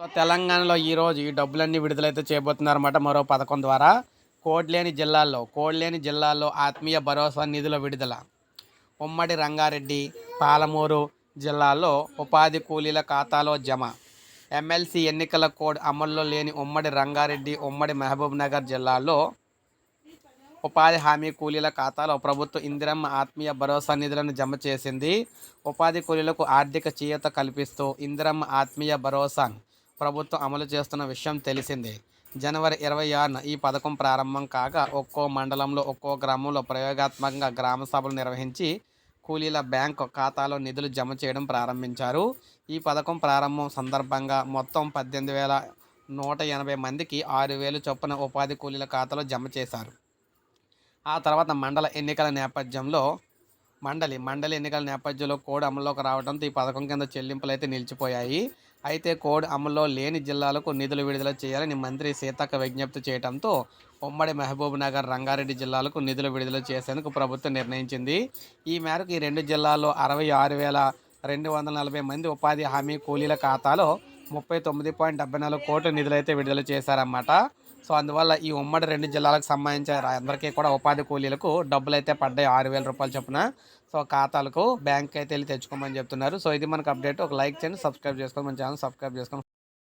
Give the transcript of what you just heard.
So తెలంగాణలో ఈరోజు ఈ డబ్బులన్నీ విడుదలైతే చేయబోతున్నారన్నమాట మరో పథకం ద్వారా. కోడ్లేని జిల్లాల్లో కోడ్లేని జిల్లాల్లో ఆత్మీయ భరోసా నిధుల విడుదల. ఉమ్మడి రంగారెడ్డి పాలమూరు జిల్లాలో ఉపాధి కూలీల ఖాతాలో జమ. ఎమ్మెల్సీ ఎన్నికల కోడ్ అమల్లో లేని ఉమ్మడి రంగారెడ్డి ఉమ్మడి మహబూబ్ నగర్ ఉపాధి హామీ కూలీల ఖాతాలో ప్రభుత్వం ఇందిరమ్మ ఆత్మీయ భరోసా నిధులను జమ చేసింది. ఉపాధి కూలీలకు ఆర్థిక చేయూత కల్పిస్తూ ఇందిరమ్మ ఆత్మీయ భరోసా ప్రభుత్వం అమలు చేస్తున్న విషయం తెలిసిందే. జనవరి ఇరవై ఆరున ఈ పథకం ప్రారంభం కాగా ఒక్కో మండలంలో ఒక్కో గ్రామంలో ప్రయోగాత్మకంగా గ్రామ సభలు నిర్వహించి కూలీల బ్యాంకు ఖాతాలో నిధులు జమ చేయడం ప్రారంభించారు. ఈ పథకం ప్రారంభం సందర్భంగా మొత్తం పద్దెనిమిది వేల నూట ఎనభై మందికి ఆరు వేలు చొప్పున ఉపాధి కూలీల ఖాతాలో జమ చేశారు. ఆ తర్వాత మండల ఎన్నికల నేపథ్యంలో మండలి మండలి ఎన్నికల నేపథ్యంలో కోడ్ అమల్లోకి రావడంతో ఈ పథకం కింద చెల్లింపులు అయితే నిలిచిపోయాయి. అయితే కోడ్ అమల్లో లేని జిల్లాలకు నిధులు విడుదల చేయాలని మంత్రి సీతక్క విజ్ఞప్తి చేయడంతో ఉమ్మడి మహబూబ్ నగర్ రంగారెడ్డి జిల్లాలకు నిధులు విడుదల చేసేందుకు ప్రభుత్వం నిర్ణయించింది. ఈ మేరకు ఈ రెండు జిల్లాల్లో అరవై ఆరు వేల రెండు వందల నలభై మంది ఉపాధి హామీ కూలీల ఖాతాలో ముప్పై తొమ్మిది పాయింట్ డెబ్బై నాలుగు కోట్ల నిధులైతే విడుదల చేశారన్నమాట. సో అందువల్ల ఈ ఉమ్మడి రెండు జిల్లాలకు సంబంధించిన అందరికీ కూడా ఉపాధి కూలీలకు డబ్బులు అయితే పడ్డాయి ఆరు వేల రూపాయలు చొప్పున. సో ఖాతాలకు బ్యాంక్ అయితే వెళ్ళి తెచ్చుకోమని చెప్తున్నారు. సో ఇది మనకు అప్డేట్. ఒక లైక్ చేయండి సబ్స్క్రైబ్ చేసుకోండి మన ఛానల్ సబ్స్క్రైబ్ చేసుకోండి.